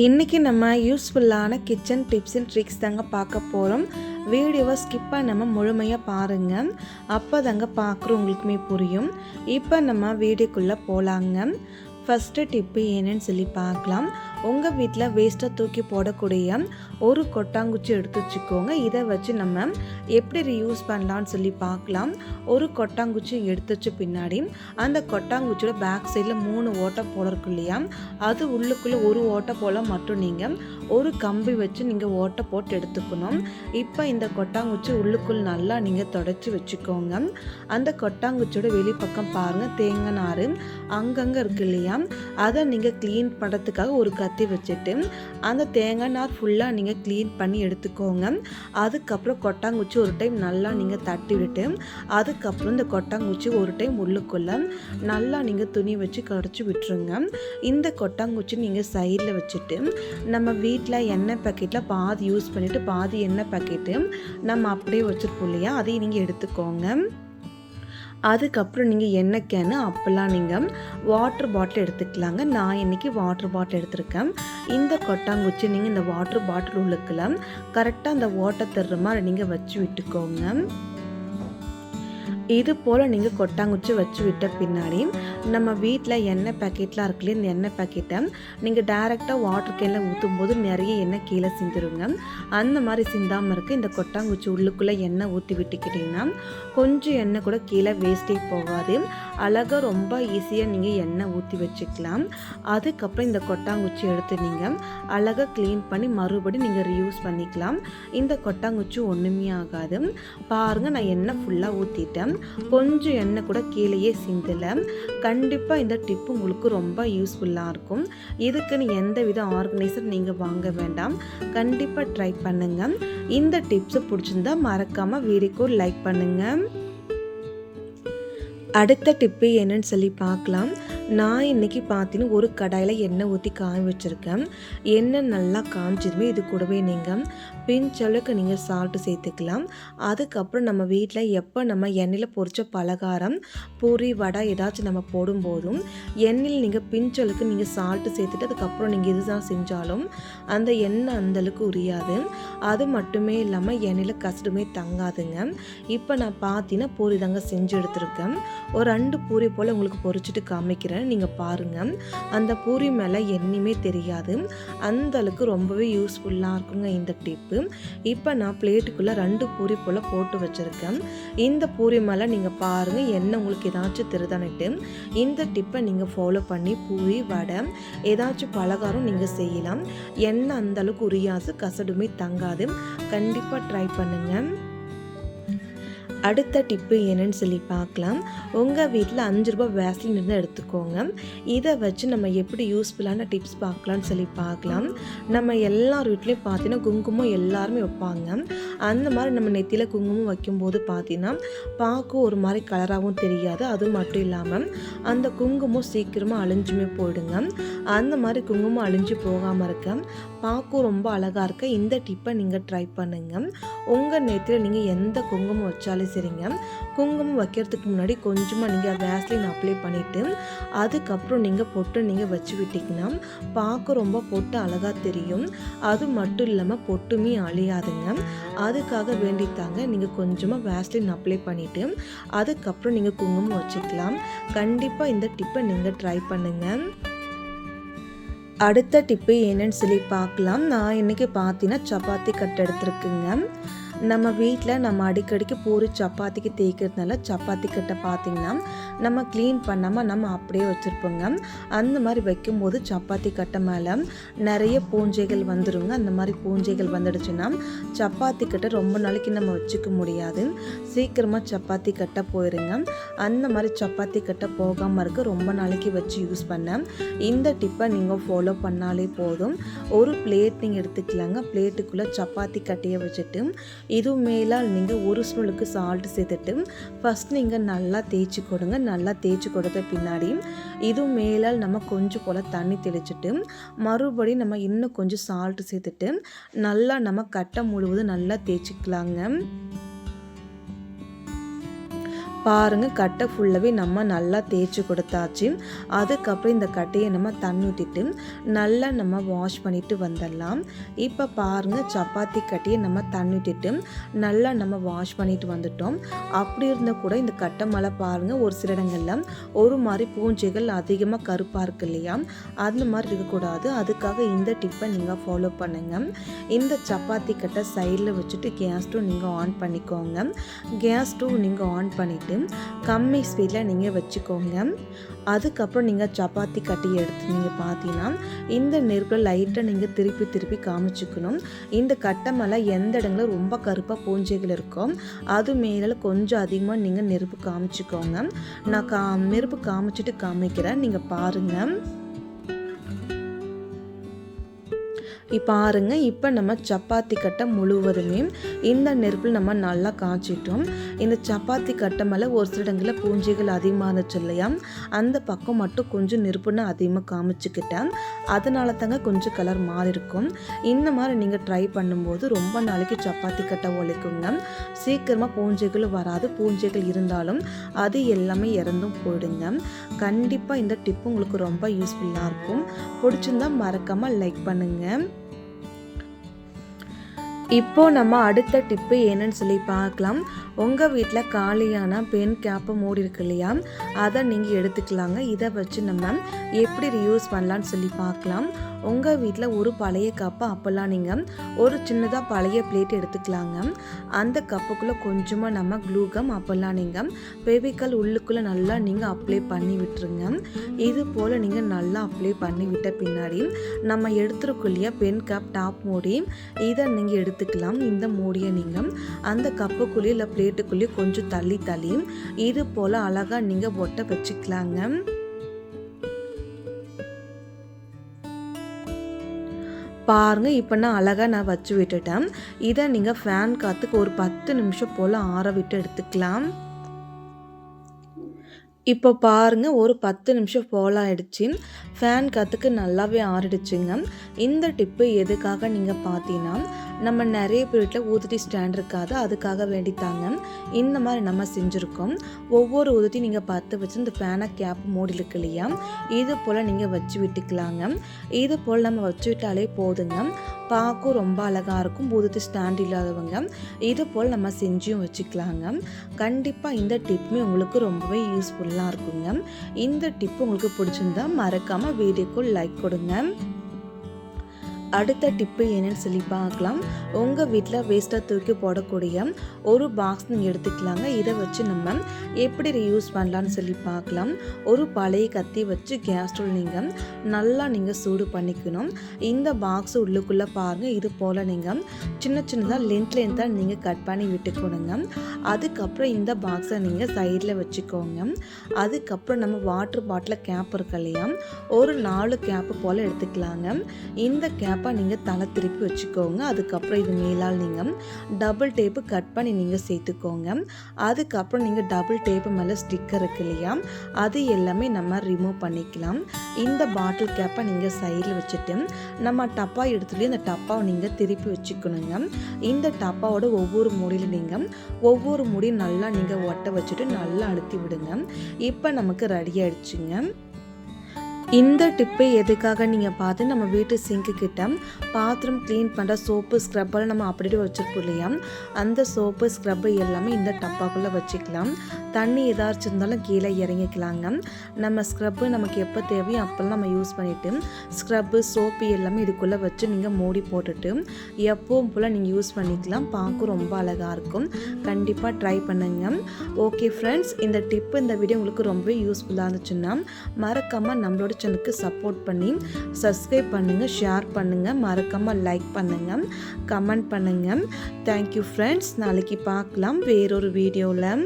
இன்றைக்கி நம்ம யூஸ்ஃபுல்லான கிச்சன் டிப்ஸ் அண்ட் ட்ரிக்ஸ் தாங்க பார்க்க போகிறோம் வீடியோவை ஸ்கிப் நம்ம முழுமையாக பாருங்கள் அப்போ தாங்க பார்க்குறவங்களுக்குமே புரியும். இப்போ நம்ம வீடியோக்குள்ளே போகலாங்க ஃபஸ்ட்டு டிப்பு என்னன்னு சொல்லி பார்க்கலாம். உங்கள் வீட்டில் வேஸ்ட்டாக தூக்கி போடக்கூடிய ஒரு கொட்டாங்குச்சி எடுத்து வச்சுக்கோங்க. இதை வச்சு நம்ம எப்படி ரீயூஸ் பண்ணலான்னு சொல்லி பார்க்கலாம். ஒரு கொட்டாங்குச்சி எடுத்து வச்ச பின்னாடி அந்த கொட்டாங்குச்சியோட பேக் சைடில் மூணு ஓட்டை போல இருக்கு இல்லையா? அது உள்ளுக்குள்ளே ஒரு ஓட்டை போல் மட்டும் நீங்கள் ஒரு கம்பி வச்சு நீங்கள் ஓட்டை போட்டு எடுத்துக்கணும். இப்போ இந்த கொட்டாங்குச்சி உள்ளுக்குள் நல்லா நீங்கள் தொடச்சி வச்சுக்கோங்க. அந்த கொட்டாங்குச்சியோட வெளிப்பக்கம் பாருங்கள் தேங்காய் நார் அங்கங்கே இருக்கு இல்லையா? அதை நீங்கள் க்ளீன் பண்ணுறதுக்காக ஒரு கத்தி வச்சுட்டு அந்த தேங்காய் நார் ஃபுல்லாக நீங்கள் க்ளீன் பண்ணி எடுத்துக்கோங்க. அதுக்கப்புறம் கொட்டாங்குச்சி ஒரு டைம் நல்லா நீங்கள் தட்டி விட்டு அதுக்கப்புறம் இந்த கொட்டாங்குச்சி ஒரு டைம் உள்ளுக்குள்ளே நல்லா நீங்கள் துணி வச்சு கரைச்சி விட்டுருங்க. இந்த கொட்டாங்குச்சி நீங்கள் சைடில் வச்சுட்டு நம்ம வீட்டில் எண்ணெய் பேக்கெட்டில் பாதி யூஸ் பண்ணிவிட்டு பாதி எண்ணெய் பேக்கெட்டு நம்ம அப்படியே வச்சுருப்போம் இல்லையா? அதையும் நீங்கள் எடுத்துக்கோங்க. அதுக்கப்புறம் நீங்கள் என்ன கேனு அப்போல்லாம் நீங்கள் வாட்ரு பாட்டில் எடுத்துக்கலாங்க. நான் இன்றைக்கி வாட்ரு பாட்டில் எடுத்திருக்கேன். இந்த கொட்டாங்குச்சி நீங்கள் இந்த வாட்ரு பாட்டில் உள்ளுக்கலாம் கரெக்டாக அந்த ஓட்டை தர்ற மாதிரி நீங்கள் வச்சு விட்டுக்கோங்க. இது போல் நீங்கள் கொட்டாங்குச்சி வச்சு விட்ட பின்னாடி நம்ம வீட்டில் எண்ணெய் பேக்கெட்லாம் இருக்குல்லையே இந்த எண்ணெய் பேக்கெட்டை நீங்கள் டேரெக்டாக வாட்டர் கேனில் ஊற்றும் போது நிறைய எண்ணெய் கீழே சிந்துருங்க. அந்த மாதிரி சிந்தாமல் இருக்க. இந்த கொட்டாங்குச்சி உள்ளுக்குள்ளே எண்ணெய் ஊற்றி விட்டுக்கிட்டிங்கன்னா கொஞ்சம் எண்ணெய் கூட கீழே வேஸ்டே போகாது. அழகாக ரொம்ப ஈஸியாக நீங்கள் எண்ணெய் ஊற்றி வச்சுக்கலாம். அதுக்கப்புறம் இந்த கொட்டாங்குச்சி எடுத்து நீங்கள் அழகாக க்ளீன் பண்ணி மறுபடியும் நீங்கள் ரியூஸ் பண்ணிக்கலாம். இந்த கொட்டாங்குச்சி ஒன்றுமே ஆகாது. பாருங்கள் நான் எண்ணெய் ஃபுல்லாக ஊற்றிட்டேன் கொஞ்சம் எண்ணெய் கூட கீழேயே சிந்தலை. கண்டிப்பாக இந்த டிப்பு உங்களுக்கு ரொம்ப யூஸ்ஃபுல்லாக இருக்கும். இதுக்குன்னு எந்த வித ஆர்கனைசர் நீங்கள் வாங்க வேண்டாம். கண்டிப்பாக ட்ரை பண்ணுங்கள் இந்த டிப்ஸை பிடிச்சிருந்தா மறக்காமல் வீடியோக்கு லைக் பண்ணுங்கள் அடுத்த டிப்பு என்னன்னு சொல்லி பார்க்கலாம். நான் இன்றைக்கி பார்த்தீங்கன்னா ஒரு கடாயில் எண்ணெய் ஊற்றி காய வச்சுருக்கேன். எண்ணெய் நல்லா காய்ச்சதுமே இது கூடவே நீங்கள் பிஞ்ச் அளவுக்கு நீங்கள் சால்ட்டு சேர்த்துக்கலாம். அதுக்கப்புறம் நம்ம வீட்டில் எப்போ நம்ம எண்ணெயில் பொரித்த பலகாரம் பூரி வடை ஏதாச்சும் நம்ம போடும்போதும் எண்ணெயில் நீங்கள் பிஞ்ச் அளவுக்கு நீங்கள் சால்ட்டு சேர்த்துட்டு அதுக்கப்புறம் நீங்கள் இதுதான் செஞ்சாலும் அந்த எண்ணெய் அந்தளவுக்கு உரியாது. அது மட்டுமே இல்லாமல் எண்ணெயில் கசடுமே தங்காதுங்க. இப்போ நான் பார்த்தீங்கன்னா பூரி தாங்க செஞ்சு எடுத்திருக்கேன். ஒரு ரெண்டு பூரி போல் உங்களுக்கு பொரிச்சிட்டு காமிக்கிறேன். நீங்கள் பாருங்கள் அந்த பூரி மேலே எண்ணியுமே தெரியாது. அந்தளவுக்கு ரொம்பவே யூஸ்ஃபுல்லாக இருக்குங்க இந்த டிப் டிப்பு இப்போ நான் பிளேட்டுக்குள்ளே ரெண்டு பூரி போல் போட்டு வச்சுருக்கேன். இந்த பூரி மேலே நீங்கள் பாருங்கள் எண்ணெய் உங்களுக்கு ஏதாச்சும் திருதானிட்டு இந்த டிப்பை நீங்கள் ஃபாலோ பண்ணி பூரி வடை ஏதாச்சும் பலகாரம் நீங்கள் செய்யலாம். எண்ணெய் அந்தளவுக்கு உரியாது கசடுமே தங்காது. கண்டிப்பாக ட்ரை பண்ணுங்கள் அடுத்த டிப்பு என்னன்னு சொல்லி பார்க்கலாம். உங்கள் வீட்டில் அஞ்சு ரூபாய் வேஸ்லின் இருந்தால் எடுத்துக்கோங்க. இதை வச்சு நம்ம எப்படி யூஸ்ஃபுல்லான டிப்ஸ் பார்க்கலாம்னு சொல்லி பார்க்கலாம். நம்ம எல்லார் வீட்லேயும் பார்த்தீங்கன்னா குங்குமம் எல்லாருமே வைப்பாங்க. அந்த மாதிரி நம்ம நெத்தியில் குங்குமம் வைக்கும்போது பார்த்தீங்கன்னா பார்க்க ஒரு மாதிரி கலராகவும் தெரியாது. அது மட்டும் இல்லாமல் அந்த குங்குமம் சீக்கிரமாக அழிஞ்சுமே போயிடுங்க. அந்த மாதிரி குங்குமம் அழிஞ்சு போகாமல் இருக்க பார்க்கும் ரொம்ப அழகாக இருக்க இந்த டிப்பை நீங்கள் ட்ரை பண்ணுங்கள் உங்கள் நேரத்தில் நீங்கள் எந்த குங்குமம் வச்சாலும் சரிங்க. குங்குமம் வைக்கிறதுக்கு முன்னாடி கொஞ்சமாக நீங்கள் வேஸ்லின் அப்ளை பண்ணிவிட்டு அதுக்கப்புறம் நீங்கள் பொட்டு நீங்கள் வச்சு விட்டிங்கன்னா பார்க்க ரொம்ப பொட்டு அழகாக தெரியும். அது மட்டும் இல்லாமல் பொட்டுமே அழியாதுங்க. அதுக்காக வேண்டித்தாங்க நீங்கள் கொஞ்சமாக வேஸ்லின் அப்ளை பண்ணிவிட்டு அதுக்கப்புறம் நீங்கள் குங்குமம் வச்சுக்கலாம். கண்டிப்பாக இந்த டிப்பை நீங்கள் ட்ரை பண்ணுங்கள் அடுத்த டிப்பு என்னன்னு சொல்லி பார்க்கலாம். நான் இன்றைக்கி பார்த்தீங்கன்னா சப்பாத்தி கட் எடுத்துருக்குங்க. நம்ம வீட்டில் நம்ம அடிக்கடிக்கு பூரி சப்பாத்திக்கு தேய்க்கிறதுனால சப்பாத்தி கிட்ட பார்த்திங்கன்னா நம்ம க்ளீன் பண்ணாமல் நம்ம அப்படியே வச்சுருப்போங்க. அந்த மாதிரி வைக்கும்போது சப்பாத்தி கட்டை மேலே நிறைய பூஞ்சைகள் வந்துடுங்க அந்த மாதிரி பூஞ்சைகள் வந்துடுச்சுன்னா சப்பாத்தி கட்டை ரொம்ப நாளைக்கு நம்ம வச்சுக்க முடியாது. சீக்கிரமாக சப்பாத்தி கட்டை போயிருங்க. அந்த மாதிரி சப்பாத்தி கட்டை போகாமல் இருக்க ரொம்ப நாளைக்கு வச்சு யூஸ் பண்ண. இந்த டிப்பை நீங்கள் ஃபாலோ பண்ணாலே போதும். ஒரு பிளேட் நீங்கள் எடுத்துக்கலாங்க. பிளேட்டுக்குள்ளே சப்பாத்தி கட்டையை வச்சுட்டு இது மேலால் நீங்கள் ஒரு ஸ்பூனுக்கு சால்ட் சேர்த்துட்டு ஃபஸ்ட் நீங்கள் நல்லா தேய்ச்சி கொடுங்க. நல்லா தேய்ச்சி கொடுத்த பின்னாடி இது மேலால் நம்ம கொஞ்சம் போல் தண்ணி தெளிச்சுட்டு மறுபடியும் நம்ம இன்னும் கொஞ்சம் சால்ட்டு சேர்த்துட்டு நல்லா நம்ம கட்டை முழுவதும் நல்லா தேய்ச்சிக்கலாங்க. பாருங்கள் கட்டை ஃபுல்லாகவே நம்ம நல்லா தேய்ச்சி கொடுத்தாச்சு. அதுக்கப்புறம் இந்த கட்டையை நம்ம தண்ணி ஊற்றிட்டு நல்லா நம்ம வாஷ் பண்ணிட்டு வந்துடலாம். இப்போ பாருங்கள் சப்பாத்தி கட்டையை நம்ம தண்ணி ஊற்றிட்டு நல்லா நம்ம வாஷ் பண்ணிட்டு வந்துட்டோம். அப்படி இருந்தால் கூட இந்த கட்டை மலை பாருங்கள் ஒரு சில இடங்களில் ஒரு மாதிரி பூஞ்சைகள் அதிகமாக கருப்பாக இருக்கு இல்லையா? அந்த மாதிரி இருக்கக்கூடாது. அதுக்காக இந்த டிப்பை நீங்கள் ஃபாலோ பண்ணுங்கள் இந்த சப்பாத்தி கட்டை சைடில் வச்சுட்டு கேஸ் ஸ்டவ் நீங்கள் ஆன் பண்ணிக்கோங்க. கேஸ் ஸ்டவ் நீங்கள் ஆன் பண்ணிவிட்டு கம்மி ஸ்பீடில் நீங்கள் வச்சுக்கோங்க. அதுக்கப்புறம் நீங்கள் சப்பாத்தி கட்டி எடுத்து நீங்கள் பார்த்தீங்கன்னா இந்த நெருப்பில் லைட்டாக நீங்கள் திருப்பி திருப்பி காமிச்சிக்கணும். இந்த கட்டை மேலே எந்த இடங்களில் ரொம்ப கருப்பாக பூஞ்சைகள் இருக்கோ அது மேலே கொஞ்சம் அதிகமாக நீங்கள் நெருப்பு காமிச்சிக்கோங்க. நான் கா நெருப்பு காமிச்சிட்டு காமிக்கிறேன். நீங்கள் பாருங்கள் பாருங்க இப்போ நம்ம சப்பாத்தி கட்டை முழுவதுமே இந்த நெருப்பில் நம்ம நல்லா காய்ச்சிட்டோம். இந்த சப்பாத்தி கட்டை மேலே ஒரு சில இடங்களில் பூஞ்சைகள் அதிகமாக இருந்துச்சு இல்லையா? அந்த பக்கம் மட்டும் கொஞ்சம் நெருப்புன்னு அதிகமாக காமிச்சுக்கிட்டேன். அதனால தாங்க கொஞ்சம் கலர் மாறி இருக்கும் இந்த மாதிரி நீங்கள் ட்ரை பண்ணும்போது ரொம்ப நாளைக்கு சப்பாத்தி கட்டை ஒழிக்குங்க. சீக்கிரமாக பூஞ்சைகள் வராது. பூஞ்சைகள் இருந்தாலும் அது எல்லாமே இறந்தும் போயிடுங்க. கண்டிப்பாக இந்த டிப்பு உங்களுக்கு ரொம்ப யூஸ்ஃபுல்லாக இருக்கும். பிடிச்சிருந்தா மறக்காமல் லைக் பண்ணுங்கள் இப்போ நம்ம அடுத்த டிப்பு என்னன்னு சொல்லி பார்க்கலாம். உங்கள் வீட்டில் காலியான பென் கேப்பை மூடி இருக்கு இல்லையா? அதை நீங்கள் எடுத்துக்கலாங்க. இதை வச்சு நம்ம எப்படி ரியூஸ் பண்ணலான்னு சொல்லி பார்க்கலாம். உங்கள் வீட்டில் ஒரு பழைய கப்பை அப்போல்லாம் நீங்கள் ஒரு சின்னதாக பழைய பிளேட் எடுத்துக்கலாங்க. அந்த கப்புக்குள்ளே கொஞ்சமாக நம்ம க்ளூகம் அப்போல்லாம் நீங்கள் பேபிக்கல் உள்ளுக்குள்ளே நல்லா நீங்கள் அப்ளை பண்ணி விட்டுருங்க. இது போல் நீங்கள் நல்லா அப்ளை பண்ணி விட்ட பின்னாடி நம்ம எடுத்துருக்குள்ளேயே பென் கப் டாப் மூடி. இதை நீங்கள் எடுத்து எடுத்துக்கலாம். இந்த மூடியை நீங்கள் அந்த கப்புக்குள்ளேயே இல்லை பிளேட்டுக்குள்ளேயே கொஞ்சம் தள்ளி தள்ளி இது போல் அழகாக நீங்கள் ஒட்ட வச்சுக்கலாங்க. பாருங்கள் இப்போ நான் அழகாக நான் வச்சு விட்டுட்டேன். இதை நீங்கள் ஃபேன் காற்றுக்கு ஒரு பத்து நிமிஷம் போல் ஆற விட்டு எடுத்துக்கலாம். இப்போ பாருங்கள் ஒரு பத்து நிமிஷம் போல் ஆயிடுச்சு. ஃபேன் காற்றுக்கு நல்லாவே ஆறிடுச்சுங்க. இந்த டிப்பு எதுக்காக நீங்கள் பார்த்தீங்கன்னா நம்ம நிறைய வீட்டில் ஊதுட்டி ஸ்டாண்ட் இருக்காது. அதுக்காக வேண்டித்தாங்க இந்த மாதிரி நம்ம செஞ்சுருக்கோம். ஒவ்வொரு ஊதுட்டி நீங்கள் பார்த்து வச்சு இந்த ஃபேனை கேப் மூடி இருக்கு இல்லையா? இது போல் நீங்கள் வச்சு விட்டுக்கலாங்க. இது போல் நம்ம வச்சு விட்டாலே போதுங்க. பார்க்கும் ரொம்ப அழகாக இருக்கும். ஊதுட்டி ஸ்டாண்ட் இல்லாதவங்க. இது போல் நம்ம செஞ்சும் வச்சுக்கலாங்க. கண்டிப்பாக இந்த டிப்புமே உங்களுக்கு ரொம்பவே யூஸ்ஃபுல்லாக இருக்குங்க. இந்த டிப் உங்களுக்கு பிடிச்சிருந்தா மறக்காமல் வீடியோக்கு லைக் கொடுங்க. அடுத்த டிப்பு என்னன்னு சொல்லி பார்க்கலாம். உங்கள் வீட்டில் வேஸ்ட்டாக தூக்கி போடக்கூடிய ஒரு பாக்ஸ் நீங்கள் எடுத்துக்கலாங்க. இதை வச்சு நம்ம எப்படி ரியூஸ் பண்ணலான்னு சொல்லி பார்க்கலாம். ஒரு பழைய கத்தி வச்சு கேஸ் ஸ்டவ் நீங்கள் நல்லா நீங்கள் சூடு பண்ணிக்கணும். இந்த பாக்ஸ் உள்ளுக்குள்ளே பாருங்கள் இது போல் நீங்கள் சின்ன சின்னதாக லென்த் லென்த்தாக நீங்கள் கட் பண்ணி விட்டுக்கணுங்க அதுக்கப்புறம் இந்த பாக்ஸை நீங்கள் சைடில் வச்சுக்கோங்க. அதுக்கப்புறம் நம்ம வாட்டர் பாட்டில் கேப் இருக்கு இல்லையா? ஒரு நாலு கேப்பு போல் எடுத்துக்கலாங்க. இந்த கேப் ஷார்ப்பாக நீங்கள் தலை திருப்பி வச்சுக்கோங்க. அதுக்கப்புறம் இது மேலால் நீங்கள் டபுள் டேப்பு கட் பண்ணி நீங்கள் சேர்த்துக்கோங்க. அதுக்கப்புறம் நீங்கள் டபுள் டேப்பு மேலே ஸ்டிக்கர் இருக்கு இல்லையா? அது எல்லாமே நம்ம ரிமூவ் பண்ணிக்கலாம். இந்த பாட்டில் கேப்பை நீங்கள் சைடில் வச்சுட்டு நம்ம டப்பா எடுத்துகிட்டு அந்த டப்பாவை நீங்கள் திருப்பி வச்சுக்கணுங்க. இந்த டப்பாவோட ஒவ்வொரு மூடியில் நீங்கள் ஒவ்வொரு முடியும் நல்லா நீங்கள் ஒட்ட வச்சுட்டு நல்லா அழுத்தி விடுங்க. இப்போ நமக்கு ரெடி ஆயிடுச்சுங்க. இந்த டிப்பை எதுக்காக நீங்கள் பார்த்து நம்ம வீட்டு சிங்க்கு கிட்ட பாத்திரம் க்ளீன் பண்ணுற சோப்பு ஸ்க்ரப்பெல்லாம் நம்ம அப்படியே வச்சுருப்போம் இல்லையா? அந்த சோப்பு ஸ்க்ரப்பு எல்லாமே இந்த டப்பாக்குள்ளே வச்சுக்கலாம். தண்ணி ஏதாச்சும் இருந்தாலும் கீழே இறங்கிக்கலாங்க. நம்ம ஸ்க்ரப்பு நமக்கு எப்போ தேவையோ அப்போல்லாம் நம்ம யூஸ் பண்ணிவிட்டு ஸ்க்ரப்பு சோப்பு எல்லாமே இதுக்குள்ளே வச்சு நீங்கள் மூடி போட்டுட்டு எப்பவும் போல் நீங்கள் யூஸ் பண்ணிக்கலாம். பார்க்க ரொம்ப அழகாக இருக்கும். கண்டிப்பாக ட்ரை பண்ணுங்க. ஓகே ஃப்ரெண்ட்ஸ் இந்த டிப்பு இந்த வீடியோ உங்களுக்கு ரொம்பவே யூஸ்ஃபுல்லாக இருந்துச்சுன்னா மறக்காமல் நம்மளோட சேனலுக்கு சப்போர்ட் பண்ணி சப்ஸ்கிரைப் பண்ணுங்கள் ஷேர் பண்ணுங்கள் மறக்காமல் லைக் பண்ணுங்கள் கமெண்ட் பண்ணுங்கள் தேங்க்யூ ஃப்ரெண்ட்ஸ் நாளைக்கு பார்க்கலாம். வேறொரு வீடியோவில்